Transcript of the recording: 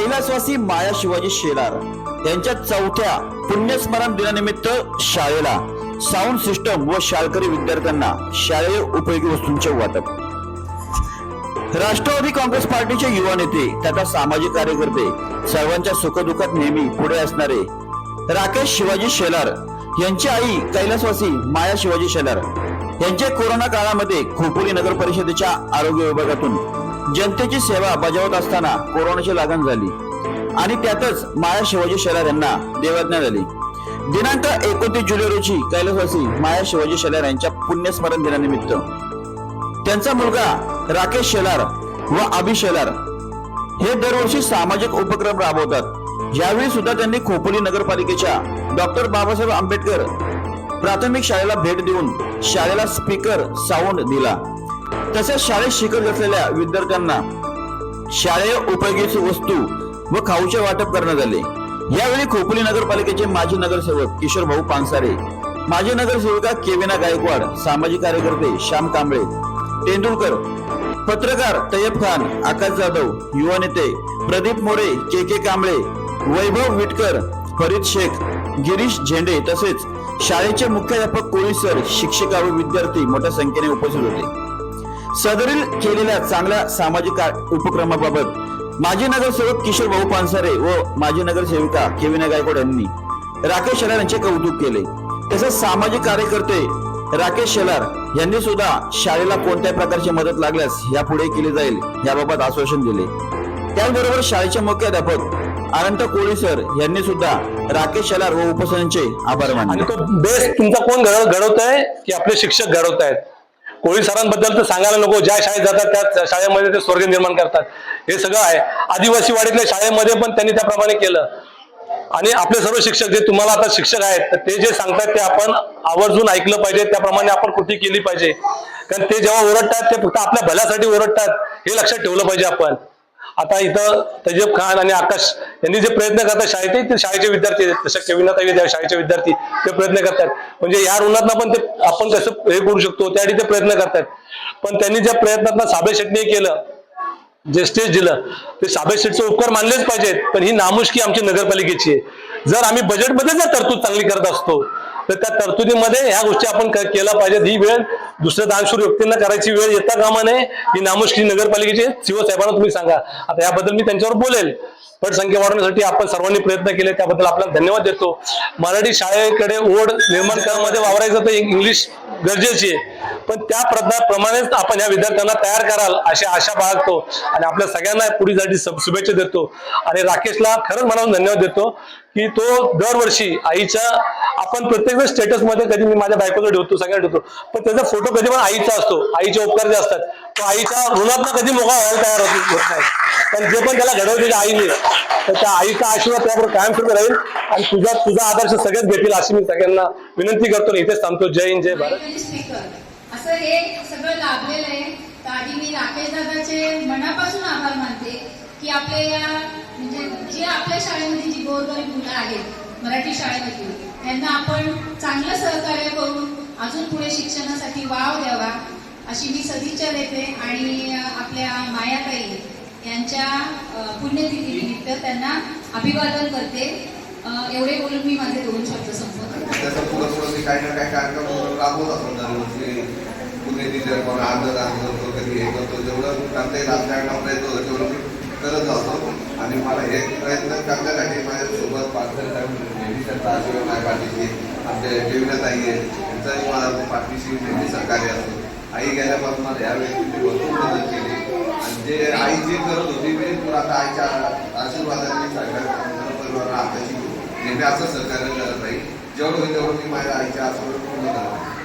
कैलासवासी माया शिवाजी शेलार यांच्या चौथ्या पुण्यस्मरण दिनानिमित्त शाळेला साऊंड सिस्टम व शाळकरी विद्यार्थ्यांना शालेय उपयोगी वस्तूंचे वाटप. राष्ट्रवादी काँग्रेस पार्टीचे युवा नेते तथा सामाजिक कार्यकर्ते सर्वांच्या सुखदुःखात नेहमी पुढे असणारे राकेश शिवाजी शेलार यांची आई कैलासवासी माया शिवाजी शेलार यांचे कोरोना काळामध्ये खोपोली नगर परिषदेच्या आरोग्य विभागातून जनतेची सेवा बजावत असताना कोरोनाची लागण झाली. आणि त्यातच माया शिवाजी शेलार यांना देवज्ञा झाली. दिनांक एकोणतीस जुलै रोजी कैलासवासी माया शिवाजी शेलार यांच्या पुण्यस्मरण दिनानिमित्त त्यांचा मुलगा राकेश शेलार व अभि शेलार हे दरवर्षी सामाजिक उपक्रम राबवतात. यावेळी सुद्धा त्यांनी खोपोली नगरपालिकेच्या डॉक्टर बाबासाहेब आंबेडकर प्राथमिक शाळेला भेट देऊन शाळेला स्पीकर साऊंड दिला. तसेच शाळेत शिकत असलेल्या विद्यार्थ्यांना शालेय उपयोगीची वस्तू व खाऊचे वाटप करण्यात आले. यावेळी खोपोली नगरपालिकेचे माजी नगरसेवक किशोर भाऊ पानसारे माजी नगरसेविका केविना गायकवाड सामाजिक कार्यकर्ते श्याम कांबळे तेंडुलकर पत्रकार तय्यब खान आकाश जाधव युवा नेते प्रदीप मोरे के के कांबळे वैभव विटकर फरीद शेख गिरीश झेंडे तसेच शाळेचे मुख्याध्यापक कोळी सर शिक्षिका व विद्यार्थी मोठ्या संख्येने उपस्थित होते. सदरील केलेल्या चांगल्या सामाजिक उपक्रमाबाबत माजी नगरसेवक किशोर भाऊ पानसरे व माजी नगरसेविका केविना गायकवाड यांनी राकेश शेलार यांचे कौतुक केले. तसेच सामाजिक कार्यकर्ते राकेश शेलार यांनी सुद्धा शाळेला कोणत्या प्रकारची मदत लागल्यास यापुढे केली जाईल याबाबत आश्वासन दिले. त्याचबरोबर शाळेचे मुख्याध्यापक अनंत कोळी सर यांनी सुद्धा राकेश शेलार व उपसनांचे आभार मानले. बेस्ट तुमचा कोण घडवत आहे की आपले शिक्षक घडवत आहेत कोळी सरांबद्दल तर सांगायला नको. ज्या शाळेत जातात त्या शाळेमध्ये ते स्वर्ग निर्माण करतात. हे सगळं आहे. आदिवासी वाडीतल्या शाळेमध्ये पण त्यांनी त्याप्रमाणे केलं. आणि आपले सर्व शिक्षक जे तुम्हाला आता शिक्षक आहेत तर ते जे सांगतात ते आपण आवर्जून ऐकलं पाहिजे. त्याप्रमाणे आपण कृती केली पाहिजे. कारण ते जेव्हा ओरडतात ते फक्त आपल्या भल्यासाठी ओरडतात. हे लक्षात ठेवलं पाहिजे आपण. आता इथं तैयब खान आणि आकाश यांनी जे प्रयत्न करतात शाळेचे ते शाळेचे विद्यार्थी जसं केविनाताई शाळेचे विद्यार्थी ते प्रयत्न करतात. म्हणजे या ऋणातनं पण ते आपण कसं हे करू शकतो त्यासाठी ते प्रयत्न करतात. पण त्यांनी ज्या प्रयत्नातनं साबे शेटने केलं जे स्टेज दिलं ते साबे शेटचे उपकार मानलेच पाहिजेत. पण ही नामुष्की आमची नगरपालिकेची आहे. जर आम्ही बजेटमध्ये जर तरतूद चांगली करत असतो तर त्या तरतुदीमध्ये ह्या गोष्टी आपण केल्या पाहिजेत. ही वेळ दुसऱ्या दानशूर व्यक्तींना करायची वेळ येता कामा नये. ही नामुष्की नगरपालिकेचे शिवसाहेबांना सीओ साहेबांना तुम्ही सांगा. आता याबद्दल मी त्यांच्यावर बोलेल. पण संख्या वाढवण्यासाठी आपण सर्वांनी प्रयत्न केले. त्याबद्दल आपल्याला धन्यवाद देतो. मराठी शाळेकडे ओढ निर्माण करण्यामध्ये वावरायचं तर इंग्लिश गरजेची आहे. पण त्या प्रज्ञा- प्रमाणेच आपण या विद्यार्थ्यांना तयार कराल अशी आशा बाळगतो आणि आपल्या सगळ्यांना पुढीसाठी शुभेच्छा देतो. आणि राकेशला खरंच मनावून धन्यवाद देतो की तो दरवर्षी आईच्या आपण प्रत्येक स्टेटसमध्ये कधी मी माझ्या बायकोला ठेवतो सगळ्यांना ठेवतो. पण त्याचा फोटो कधी पण आईचा असतो. आईचे उपकार जे असतात. तो आईच्या ऋणात कधी मोकळा व्हायला तयार होत नाही. पण जे पण त्याला घडवलं त्याच्या आईने तर त्या आईचा आशीर्वाद त्याबरोबर कायमस्वरूपी राहील. आणि तुझा तुझा आदर्श सगळेच भेटेल अशी मी सगळ्यांना विनंती करतो इथेच थांबतो. जय हिंद जय भारत. असं हे सगळं लाभलेलं आहे. आधी मी राकेश दादाचे मनापासून आभार मानते की आपल्या या म्हणजे जे आपल्या शाळेमध्ये जी गोरगरीब मुलं आहेत मराठी त्यांना आपण चांगलं सहकार्य करून अजून पुढे शिक्षणासाठी वाव द्यावा. अशी मी सदिच्छा देते आणि आपल्या मायाताई यांच्या पुण्यतिथीनिमित्त त्यांना अभिवादन करते. एवढे बोलून मी माझे दोन शब्द संपवते. त्याचं पुढं पुढं काही ना काही कार्यक्रम राबवत असतो दरवर्षी. पुण्यतिथी कोण अन्नदान करतो कधी हे करतो जेवढं करता येईल आपल्याकडनं प्रयत्न होतो तेवढं मी करत असतो. आणि मला हे प्रयत्न करण्यासाठी माझ्यासोबत पार्टनर नेहमी करता शिवाय माझ्या पाठीशी आमच्या जेवणात आहे त्यांचाही मला पाठीशी नेहमी सहकार्य असतो. आई गेल्यापासून मला या व्यक्तीने भरपूर मदत केली. आणि जे आई जे करत होती मी पण आता आईच्या आशीर्वादाने सगळ्या परिवाराला आताची नेहमी असं सहकार्य करत राहील. जेवढं होईल तेवढं मी माझ्या आईच्या आशीर्वाद पूर्ण करतो